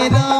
Hare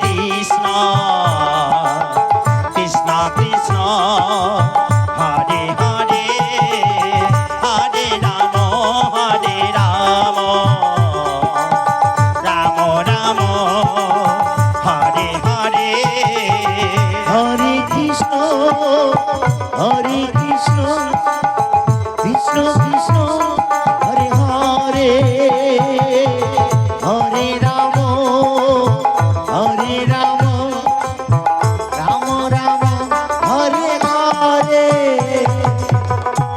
Krishna